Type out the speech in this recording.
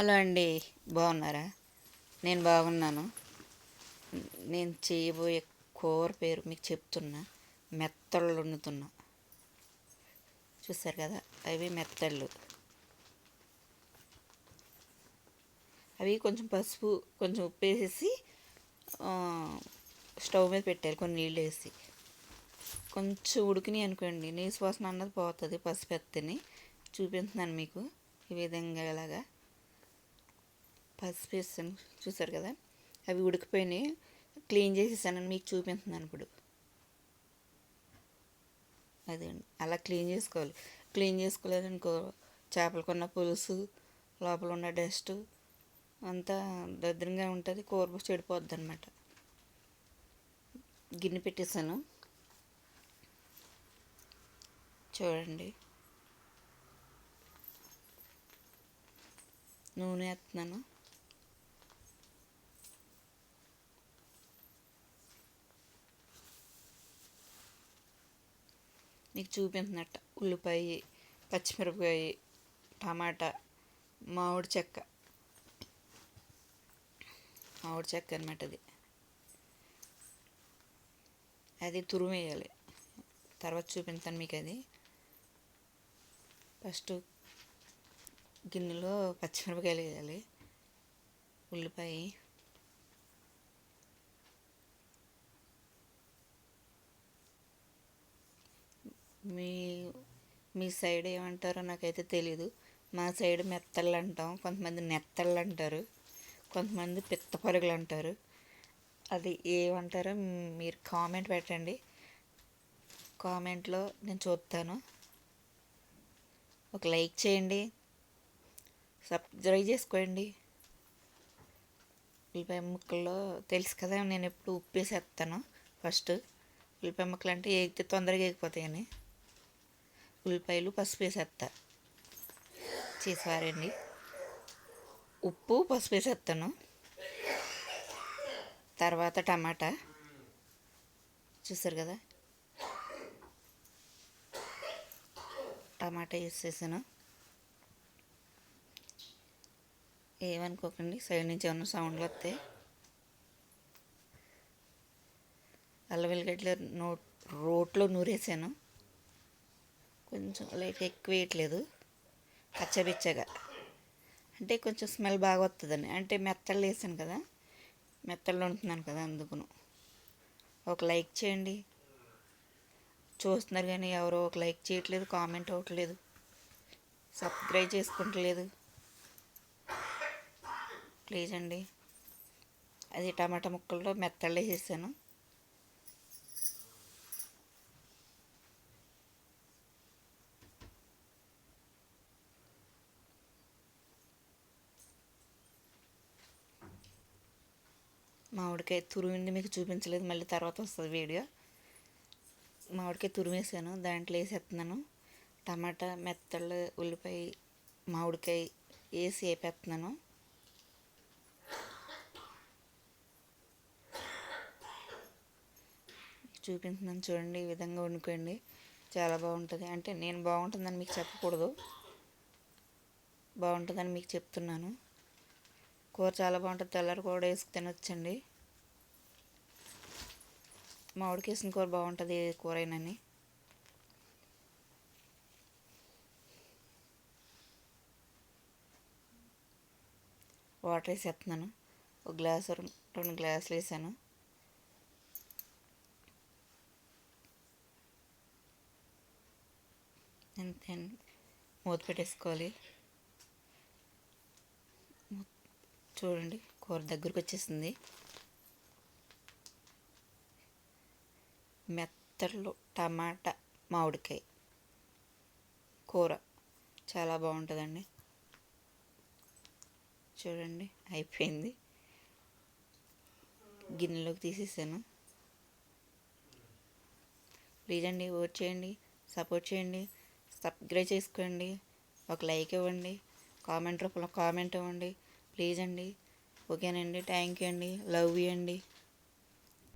Hello అండి బాగున్నారా? నేను బాగున్నాను. నేను చేయబోయే కూర పేరు మీకు చెప్తున్నా. మెత్తళ్ళు వండుతున్నా. చూస్తారు కదా? అవి మెత్తళ్ళు. అవి కొంచెం పసుపు కొంచెం ఉప్పు వేసేసి స్టవ్ మీద పెట్టాలి కొన్ని నీళ్ళు వేసి. కొంచెం ఉడికినాయి అనుకోండి నీసు వాసన అన్నది పోతుంది పసుపు ఎత్తని. చూపిస్తున్నాను మీకు ఈ విధంగా ఇలాగా. పసుపు వేసాను చూసారు కదా? అవి ఉడికిపోయినాయి. క్లీన్ చేసేసాను మీకు చూపిస్తున్నాను ఇప్పుడు. అదండి అలా క్లీన్ చేసుకోవాలి. క్లీన్ చేసుకోలేదనుకో చేపలు కొన్న పులుసు లోపల ఉన్న డస్ట్ అంతా దద్రంగా ఉంటుంది. కూర చెడిపోద్ది అనమాట గిన్నె పెట్టేసాను చూడండి. నూనె వేస్తున్నాను. మీకు చూపించినట్టు. ఉల్లిపాయ పచ్చిమిరపకాయ టమాటా మామిడి చెక్క. మామిడి చెక్క అనమాట అది. అది తురుమేయాలి. తర్వాత చూపించాను మీకు అది. ఫస్ట్ గిన్నెలో పచ్చిమిరపకాయలు వేయాలి. ఉల్లిపాయ మీ మీ సైడ్ ఏమంటారో నాకైతే తెలీదు. మా సైడ్ మెత్తళ్ళు అంటాం కొంతమంది నెత్తళ్ళు అంటారు కొంతమంది పిత్త పరుగులు అంటారు. అది ఏమంటారో మీరు కామెంట్ పెట్టండి. కామెంట్లో నేను చూస్తాను ఒక లైక్ చేయండి. సబ్స్క్రైబ్ చేసుకోండి. ఉల్లిపాయ ముక్కల్లో తెలుసు కదా నేను ఎప్పుడు ఉప్పు వేసేస్తాను ఫస్ట్ ఉల్లిపాయ ముక్కలు అంటే ఏగితే తొందరగా ఎగిపోతాయని. ఉల్లిపాయలు పసుపు వేసేస్తా చేసారండి ఉప్పు పసుపు వేసేస్తాను తర్వాత టమాటా. చూసారు కదా? టమాటా వేసేసాను ఏమనుకోకండి సైడ్ నుంచి ఏమన్నా సౌండ్లు వస్తాయి అల్ల వెల్లిగడ్డలు నో రోట్లో నూరేసాను. కొంచెం లైట్ ఎక్కువ వేయట్లేదు. పచ్చబిచ్చగా. అంటే కొంచెం స్మెల్ బాగా వస్తుందని అంటే మెత్తలు వేసాను కదా. మెత్తలు వండుతున్నాను కదా అందుకును. ఒక లైక్ చేయండి. చూస్తున్నారు కానీ ఎవరో ఒక లైక్ చేయట్లేదు కామెంట్ అవ్వట్లేదు. సబ్స్క్రైబ్ చేసుకుంటలేదు. ప్లీజ్ అండి. అది టమాటా ముక్కల్లో మెత్తళ్ళే చేశాను మామిడికాయ తురిమింది మీకు చూపించలేదు మళ్ళీ తర్వాత వస్తుంది వీడియో. మామిడికాయ తురిమేసాను దాంట్లో వేసేస్తున్నాను టమాటా మెత్తళ్ళు ఉల్లిపాయ మామిడికాయ వేసి వేపేస్తున్నాను చూపించున్నాను చూడండి ఈ విధంగా వండుకోండి. చాలా బాగుంటుంది. అంటే నేను బాగుంటుందని మీకు చెప్పకూడదు. బాగుంటుందని మీకు చెప్తున్నాను. కూర చాలా బాగుంటుంది. తెల్లరి కూడా వేసుకు తినొచ్చండి. మామిడికి వేసిన కూర బాగుంటుంది ఏ కూర వాటర్ వేసేస్తున్నాను ఒక గ్లాస్ రెండు గ్లాసులు వేసాను. అంతే మూత పెట్టేసుకోవాలి. చూడండి కూర దగ్గరకు వచ్చేసింది. మెత్తలు టమాటా మామిడికాయ కూర. చాలా బాగుంటుందండి. చూడండి అయిపోయింది. గిన్నెలోకి తీసేసాను. ప్లీజ్ అండి ఓట్ చేయండి సపోర్ట్ చేయండి సబ్స్క్రైబ్ చేసుకోండి ఒక లైక్ ఇవ్వండి కామెంట్ రూపంలో కామెంట్ ఇవ్వండి. ప్లీజ్ అండి ఓకేనండి థ్యాంక్ యూ అండి లవ్ యూ అండి.